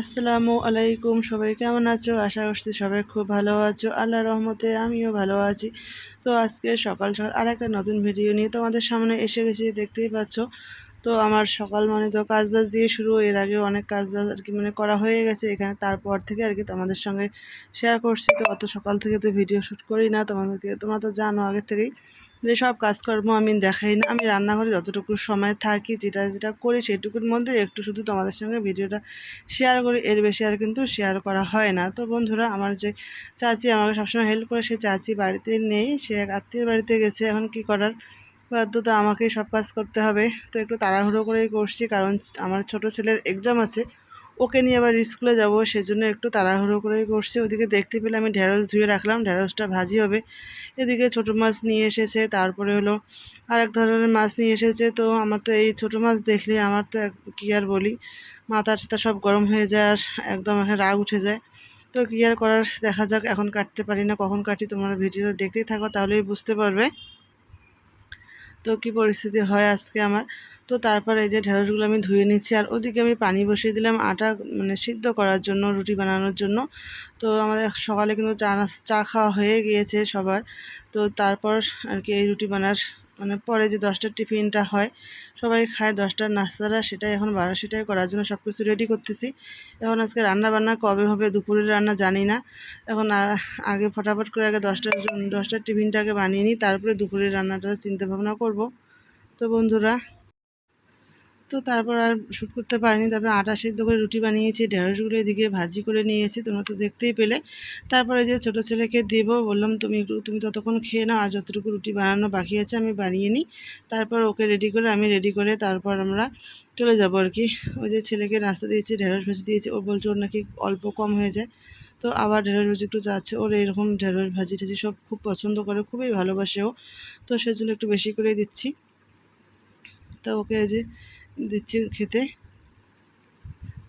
আসসালামু আলাইকুম, সবাই কেমন আছো? আশা করছি সবাই খুব ভালো আছো। আল্লাহ রহমতে আমিও ভালো আছি। তো আজকে সকাল সকাল আর একটা নতুন ভিডিও নিয়ে তোমাদের সামনে এসে গেছি, দেখতেই পাচ্ছ। তো আমার সকাল মানে তো কাজবাজ দিয়ে শুরু, এর আগে অনেক কাজবাজ আর কি মানে করা হয়ে গেছে, এখানে তারপর থেকে আর কি তোমাদের সঙ্গে শেয়ার করছি। তো অত সকাল থেকে তো ভিডিও শ্যুট করি না, তোমাদেরকে, তোমরা তো জানো আগে থেকেই। যে সব কাজকর্ম আমি দেখাই না। আমি রান্নাঘরে যতটুকু সময় থাকি, যেটা যেটা করি সেটুকুর মধ্যে একটু শুধু তোমাদের সঙ্গে ভিডিওটা শেয়ার করি। এর বেশি আর কিন্তু শেয়ার করা হয় না। তো বন্ধুরা, আমার যে চাচি আমাকে সবসময় হেল্প করে, সে চাচি বাড়িতে নেই, সে এক আত্মীয় বাড়িতে গেছে। এখন কি করার? বাধ্যতা আমাকেই সব কাজ করতে হবে। তো একটু তাড়াহুড়ো করেই করছি, কারণ আমার ছোট ছেলের এক্সাম আছে। ওকে নিয়ে আবার স্কুলে যাব, সেজন্য একটু তাড়াহুড়ো করেই করছি। ওদিকে দেখতে পেলে আমি ঢেঁড়স ধুয়ে রাখলাম। ঢেঁড়সটা ভাজি হবে। এদিকে ছোট মাছ নিয়ে এসেছে, তারপরে হলো আর এক ধরনের মাছ নিয়ে এসেছে। তো আমার তো এই ছোট মাছ দেখলে আমার তো কী আর বলি, মাথা টাথা সব গরম হয়ে যায় আর একদম এখন রাগ উঠে যায়। তো কী আর করার, দেখা যাক এখন কাটতে পারি না, কখন কাটি তোমরা ভিডিও দেখতেই থাকো, তাহলেই বুঝতে পারবে। তো কি পরিস্থিতি হয় আজকে আমার? তো তারপর এই যে ঢেঁড়সগুলো আমি ধুয়ে নিচ্ছি, আর ওদিকে আমি পানি বসিয়ে দিলাম আটা মানে সিদ্ধ করার জন্য, রুটি বানানোর জন্য। তো আমাদের সকালে কিন্তু চা চা খাওয়া হয়ে গিয়েছে সবার। তো তারপর আর কি এই রুটি বানার মানে পরে যে দশটার টিফিনটা হয়, সবাই খায় দশটার নাস্তাটা, সেটাই এখন বারো, সেটাই করার জন্য সব কিছু রেডি করতেছি। এখন আজকে রান্না বান্না কবে হবে দুপুরের রান্না জানি না। এখন আগে ফটাফট করে আগে দশটার দশটার টিফিনটাকে বানিয়ে নিই, তারপরে দুপুরের রান্নাটা চিন্তা ভাবনা করব। তো বন্ধুরা তো তারপর আর শ্যুট করতে পারিনি। তারপর আটা সিদ্ধ করে রুটি বানিয়েছি ঢেঁড়সগুলো এদিকে ভাজি করে নিয়েছি, তোমরা তো দেখতেই পেলে। তারপরে যে ছোটো ছেলেকে দেব, বললাম, তুমি একটু, তুমি ততক্ষণ খেয়ে নাও, আর যতটুকু রুটি বানানো বাকি আছে আমি বানিয়ে নিই। তারপর ওকে রেডি করে, আমি রেডি করে তারপর আমরা চলে যাব আর কি। ওই যে ছেলেকে নাস্তা দিয়েছি, ঢেঁড়স ভাজি দিয়েছি, ও বলছে ওর নাকি অল্প কম হয়ে যায়। তো আবার ঢেঁড়স ভাজি একটু চাচ্ছে, ওর এরকম ঢেঁড়স ভাজি টাজি সব খুব পছন্দ করে, খুবই ভালোবাসে ও। তো সেজন্য একটু বেশি করে দিচ্ছি। তো ওকে যে দিচ্ছি খেতে।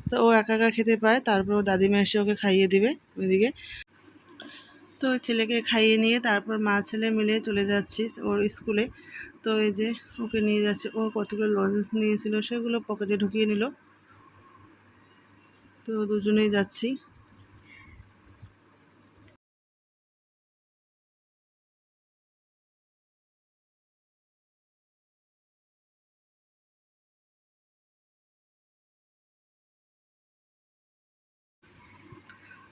তো ও একা একা খেতে পায় তারপর দাদিমা এসে ওকে খাইয়ে দিবে ওইদিকে। তো ছেলেকে খাইয়ে নিয়ে তারপর মা ছেলে মিলে চলে যাচ্ছি ওর স্কুলে। তো এই যে ওকে নিয়ে যাচ্ছে, ও কতগুলো লজেন্স নিয়েছিল সেগুলো পকেটে ঢুকিয়ে নিল। তো দুজনেই যাচ্ছি।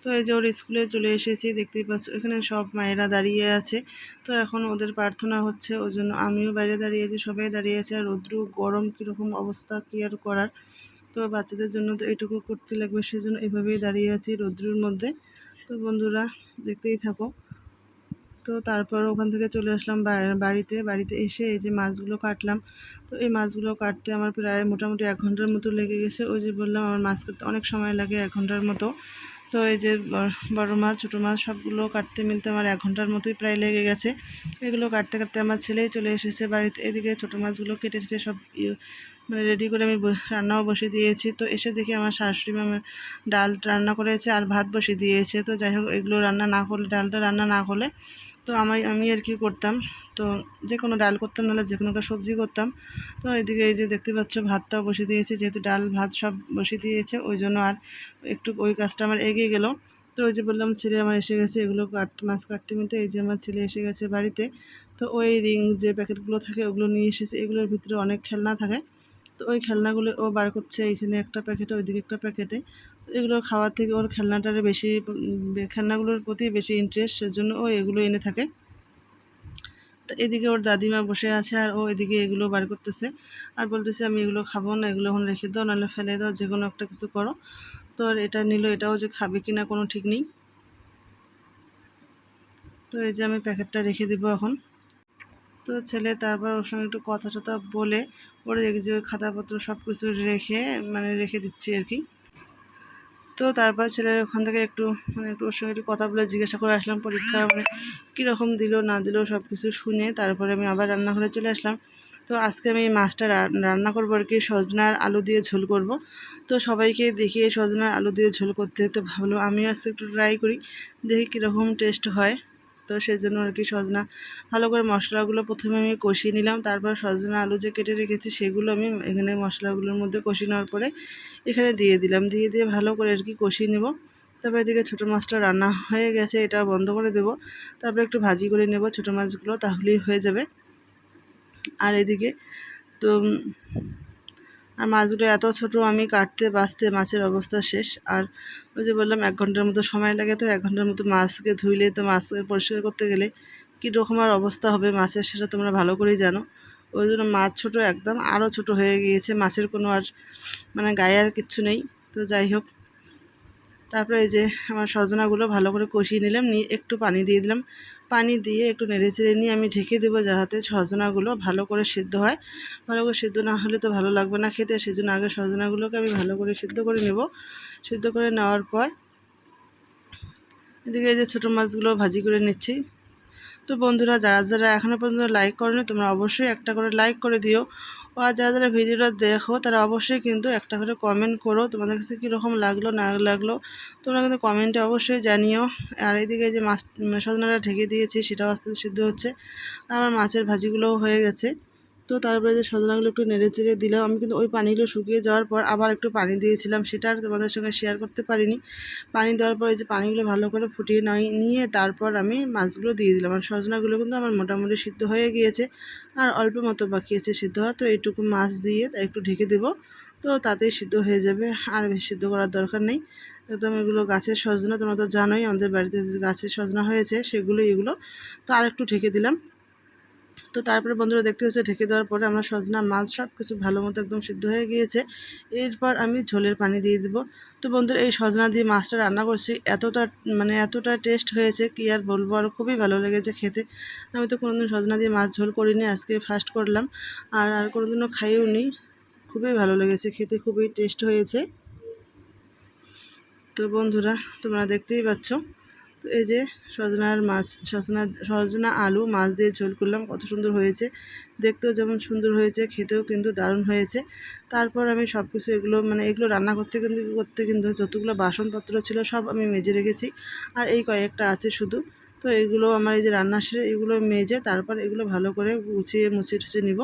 তো এই যে ওর স্কুলে চলে এসেছি, দেখতেই পাচ্ছ, এখানে সব মায়েরা দাঁড়িয়ে আছে। তো এখন ওদের প্রার্থনা হচ্ছে ওই জন্য আমিও বাইরে দাঁড়িয়ে আছি, সবাই দাঁড়িয়ে আছে। আর রৌদ্র, গরম কীরকম অবস্থা, কী আর করার? তো বাচ্চাদের জন্য তো এইটুকু করতে লাগবে সেই জন্য এভাবেই দাঁড়িয়ে আছি রৌদ্রুর মধ্যে। তো বন্ধুরা, দেখতেই থাকো। তো তারপর ওখান থেকে চলে আসলাম বাড়িতে বাড়িতে এসে এই যে মাছগুলো কাটলাম। তো এই মাছগুলো কাটতে আমার প্রায় মোটামুটি এক ঘণ্টার মতো লেগে গেছে। ওই যে বললাম, আমার মাছ কাটতে অনেক সময় লাগে এক ঘণ্টার মতো। তো এই যে বড়ো মাছ, ছোটো মাছ সবগুলো কাটতে মিলতে আমার এক ঘণ্টার মতোই প্রায় লেগে গেছে। এগুলো কাটতে কাটতে আমার ছেলেই চলে এসেছে বাড়িতে। এদিকে ছোটো মাছগুলো কেটে কেটে সব মানে রেডি করে আমি রান্নাও বসে দিয়েছি। তো এসে দেখি আমার শাশুড়ি মা ডাল রান্না করেছে আর ভাত বসে দিয়েছে। তো যাই হোক, এগুলো রান্না না করলে ডালটা রান্না না করলে তো আমি আমি আর কি করতাম। তো যে কোনো ডাল করতাম, নাহলে যে কোনো সবজি করতাম। তো এদিকে এই যে দেখতে পাচ্ছ, ভাতটাও বসে দিয়েছে, যেহেতু ডাল, ভাত সব বসে দিয়েছে, ওই জন্য আর একটু ওই কাজটা আমার এগিয়ে গেল। তো ওই যে বললাম, ছেলে আমার এসে গেছে, এগুলো কাটতে মাছ কাটতে মিলতে এই যে আমার ছেলে এসে গেছে বাড়িতে। তো ওই রিং যে প্যাকেটগুলো থাকে, ওগুলো নিয়ে এসেছে, এগুলোর ভিতরে অনেক খেলনা থাকে। তো ওই খেলনাগুলো ও বার করছে, এইখানে একটা প্যাকেটে, ওইদিকে একটা প্যাকেটে। এগুলো খাওয়ার থেকে ওর খেলনাটার বেশি খেলনাগুলোর প্রতি বেশি ইন্টারেস্ট সেজন্য ও এগুলো এনে থাকে। এদিকে ওর দাদিমা বসে আছে আর ও এদিকে এগুলো বার করতেছে। আর বলতেছে, আমি এগুলো খাব না, এগুলো এখন রেখে দাও, নাহলে ফেলে দাও, যে কোনো একটা কিছু করো। তো আর এটা নিল, এটাও যে খাবে কি না কোনো ঠিক নেই। তো এই যে আমি প্যাকেটটা রেখে দিব এখন। তো ছেলে তারপর ওর সঙ্গে একটু কথা টথা বলে, ওর যে খাতাপত্র সব কিছু রেখে মানে রেখে দিচ্ছি আর কি। তো তারপর ছেলের ওখান থেকে একটু মানে একটু ওর সঙ্গে একটু কথা বলে জিজ্ঞাসা করে আসলাম, পরীক্ষা মানে কীরকম দিল, না দিল সব কিছু শুনে তারপরে আমি আবার রান্নাঘরে চলে আসলাম। তো আজকে আমি মাছটা রান্না করব আর কি, সজনার আলু দিয়ে ঝোল করব। তো সবাইকে দেখিয়ে সজনার আলু দিয়ে ঝোল করতে তো ভাবলো আমিও আজকে একটু ট্রাই করি, দেখি কীরকম টেস্ট হয়। তো তো সেই জন্য আর কি সজনা ভালো করে মশলাগুলো প্রথমে আমি কষিয়ে নিলাম। তারপর সজনা আলু যে কেটে রেখেছি সেগুলো আমি এখানে মশলাগুলোর মধ্যে কষিয়ে নেওয়ার পরে এখানে দিয়ে দিলাম। দিয়ে দিয়ে ভালো করে আর কি কষিয়ে নেব। তারপর এদিকে ছোটো মাছটা রান্না হয়ে গেছে, এটা বন্ধ করে দেব। তারপর একটু ভাজি করে নেব ছোটো মাছগুলো, তাহলেই হয়ে যাবে। আর এদিকে তো আর মাছগুলো এত ছোট, আমি কাটতে বাঁচতে মাছের অবস্থা শেষ। আর ওই যে বললাম, এক ঘণ্টার মতো সময় লাগে তো, এক ঘণ্টার মতো মাছকে ধুইলে তো মাছকে পরিষ্কার করতে গেলে কী রকম আর অবস্থা হবে মাছের, সেটা তোমরা ভালো করেই জানো। ওই জন্য মাছ ছোটো একদম, আরও ছোট হয়ে গিয়েছে, মাছের কোনো আর মানে গায়ে আর কিচ্ছু নেই। তো যাই হোক তারপরে এই যে আমার সজনাগুলো ভালো করে কষিয়ে নিলাম, নিয়ে একটু পানি দিয়ে দিলাম। পানি দিয়ে একটু নেড়ে চেড়ে নিয়ে আমি ঢেকে দেবো যাতে সজনাগুলো ভালো করে সিদ্ধ হয়। ভালো করে সিদ্ধ না হলে তো ভালো লাগবে না খেতে, সেজন্য আগে সজনাগুলোকে আমি ভালো করে সিদ্ধ করে নেব। সিদ্ধ করে নেওয়ার পর এদিকে এই যে ছোটো মাছগুলো ভাজি করে নিচ্ছি। তো বন্ধুরা, যারা যারা এখনও পর্যন্ত লাইক করেনি, তোমরা অবশ্যই একটা করে লাইক করে দিও। আর যারা যারা ভিডিওটা দেখো, তারা অবশ্যই কিন্তু একটা করে কমেন্ট করো, তোমাদের কাছে কীরকম লাগল, না লাগল, তোমরা কিন্তু কমেন্টে অবশ্যই জানিও। আর এইদিকে যে মাছ সজনাটা ঢেকে দিয়েছি, সেটাও আস্তে আস্তে সিদ্ধ হচ্ছে। আর আমার মাছের ভাজিগুলোও হয়ে গেছে। তো তারপরে যে সজনাগুলো একটু নেড়ে চেড়ে দিলাম, আমি কিন্তু ওই পানিগুলো শুকিয়ে যাওয়ার পর আবার একটু পানি দিয়েছিলাম, সেটা আর তোমাদের সঙ্গে শেয়ার করতে পারিনি। পানি দেওয়ার পর এই যে পানিগুলো ভালো করে ফুটিয়ে নয়, নিয়ে তারপর আমি মাছগুলো দিয়ে দিলাম। আর সজনাগুলো কিন্তু আমার মোটামুটি সিদ্ধ হয়ে গিয়েছে, আর অল্প মতো বাকি আছে সিদ্ধ হওয়া, তো এইটুকু মাছ দিয়ে একটু ঢেকে দেবো, তো তাতেই সিদ্ধ হয়ে যাবে, আর সিদ্ধ করার দরকার নেই। একদম এগুলো গাছের সজনা, তোমরা তো জানোই আমাদের বাড়িতে গাছের সজনা হয়েছে, সেগুলো এগুলো, তো আর একটু ঢেকে দিলাম। তো তারপরে বন্ধুরা দেখতে হচ্ছে ঢেকে দেওয়ার পরে আমার সজনা মাছ সব কিছু ভালো মতো একদম সিদ্ধ হয়ে গিয়েছে। এরপর আমি ঝোলের পানি দিয়ে দিব। তো বন্ধুরা, এই সজনা দিয়ে মাছটা রান্না করছি। এতটা মানে এতটা টেস্ট হয়েছে কি আর বলব, আর খুবই ভালো লেগেছে খেতে। আমি তো কোনোদিন সজনা দিয়ে মাছ ঝোল করিনি, আজকে ফার্স্ট করলাম। আর আর কোনোদিনও খাইও নি। খুবই ভালো লেগেছে খেতে, খুবই টেস্ট হয়েছে। তো বন্ধুরা, তোমরা দেখতেই পাচ্ছ। এই যে সজনার মাছ, সজনা সজনা আলু, মাছ দিয়ে ঝোল করলাম, কত সুন্দর হয়েছে। দেখতেও যেমন সুন্দর হয়েছে, খেতেও কিন্তু দারুণ হয়েছে। তারপর আমি সব কিছু এগুলো মানে এগুলো রান্না করতে কিন্তু করতে কিন্তু যতগুলো বাসনপত্র ছিল সব আমি মেজে রেখেছি। আর এই কয়েকটা আছে শুধু। তো এগুলো আমার এই যে রান্না সেরে এগুলো মেজে তারপর এগুলো ভালো করে গুছিয়ে মুছিয়ে টুছিয়ে নিব।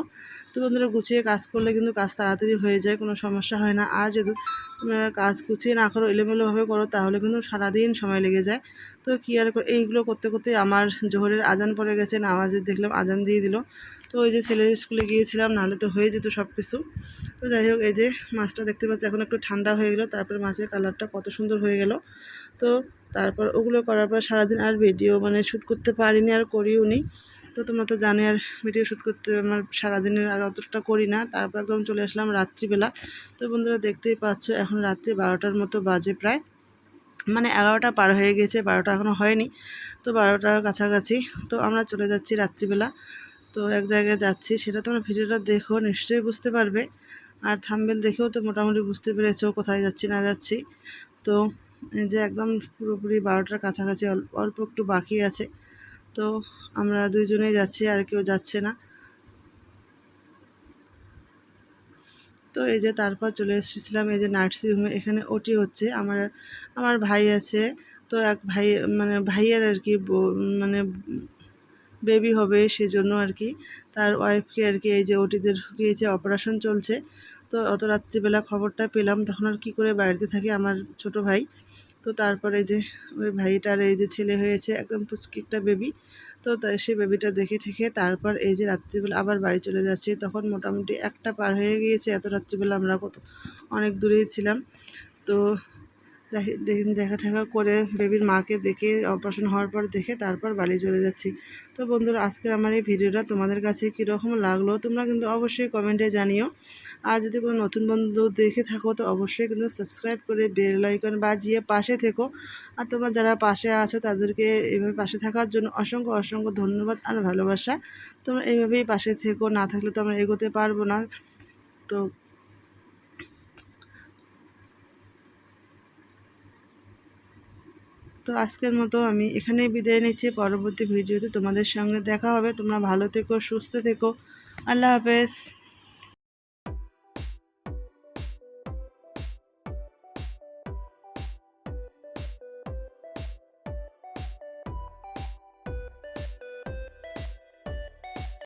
তো বন্ধুরা গুছিয়ে কাজ করলে কিন্তু কাজ তাড়াতাড়ি হয়ে যায়, কোনো সমস্যা হয় না। আর যদি তোমরা কাজ গুছিয়ে না করো, এলোমেলোভাবে করো, তাহলে কিন্তু সারাদিন সময় লেগে যায়। তো কী আর এইগুলো করতে করতে আমার জোহরের আজান পড়ে গেছে, নামাজের দেখলাম আজান দিয়ে দিল। তো ওই যে ছেলের স্কুলে গিয়েছিলাম, নাহলে তো হয়ে যেত সব কিছু তো যাই হোক, এই যে মাছটা দেখতে পাচ্ছি, এখন একটু ঠান্ডা হয়ে গেলো, তারপরে মাছের কালারটা কত সুন্দর হয়ে গেল। তো তারপর ওগুলো করার পর সারাদিন আর ভিডিও মানে শ্যুট করতে পারিনি আর করিও নি। তো তোমরা তো জানি আর ভিডিও শ্যুট করতে আমার সারাদিনের আর অতটা করি না। তারপর একদম চলে আসলাম রাত্রিবেলা। তো বন্ধুরা দেখতেই পাচ্ছ, এখন রাত্রি বারোটার মতো বাজে প্রায়। মানে এগারোটা পার হয়ে গেছে, বারোটা এখনও হয়নি। তো বারোটার কাছাকাছি। তো আমরা চলে যাচ্ছি রাত্রিবেলা। তো এক জায়গায় যাচ্ছি, সেটা তোমরা ভিডিওটা দেখো, নিশ্চয়ই বুঝতে পারবে। আর থাম্বেল দেখেও তো মোটামুটি বুঝতে পেরেছ কোথায় যাচ্ছি, না যাচ্ছি। তো যে একদম পুরোপুরি বারোটার কাছাকাছি অল্প একটু বাকি আছে। তো আমরা দুইজনেই যাচ্ছি, আর কেউ যাচ্ছে না। তো এই যে তারপর চলে এসেছিলাম এই যে নার্সিংহোমে এখানে ওটি হচ্ছে আমার আমার ভাই আছে। তো এক ভাই মানে ভাইয়ের আর কি মানে বেবি হবে সেজন্য আর কি। তার ওয়াইফকে আর কি এই যে ওটিতে ঢুকিয়েছে অপারেশন চলছে। তো অত রাত্রিবেলা খবরটা পেলাম। তখন আর কি করে বাড়িতে থাকে আমার ছোট ভাই। তো তারপরে যে ওই ভাইটার এই যে ছেলে হয়েছে, একদম পুচকি একটা বেবি তো তাই সেই বেবিটা দেখে ঠেকে তারপর এই যে রাত্রিবেলা আবার বাড়ি চলে যাচ্ছি। তখন মোটামুটি একটা পার হয়ে গিয়েছে, এত রাত্রিবেলা আমরা কত, অনেক দূরেই ছিলাম। তো দেখা ঠেকা করে বেবির মাকে দেখে অপারেশন হওয়ার পর দেখে তারপর বাড়ি চলে যাচ্ছি। তো বন্ধুরা, আজকের আমার এই ভিডিওটা তোমাদের কাছে কীরকম লাগল তোমরা কিন্তু অবশ্যই কমেন্টে জানিও। আর যদি কোনো নতুন বন্ধু দেখে থাকো, তো অবশ্যই কিন্তু সাবস্ক্রাইব করে বেল আইকন বাজিয়ে পাশে থেকো। আর তোমরা যারা পাশে আছো, তাদেরকে এইভাবে পাশে থাকার জন্য অসংখ্য অসংখ্য ধন্যবাদ আর ভালোবাসা। তোমরা এইভাবেই পাশে থেকো, না থাকলে তো আমরা এগোতে পারব না। তো তো আজকের মতো আমি এখানেই বিদায় নিচ্ছি। পরবর্তী ভিডিওতে তোমাদের সঙ্গে দেখা হবে। তোমরা ভালো থেকো, সুস্থ থেকো। আল্লাহ হাফেজ।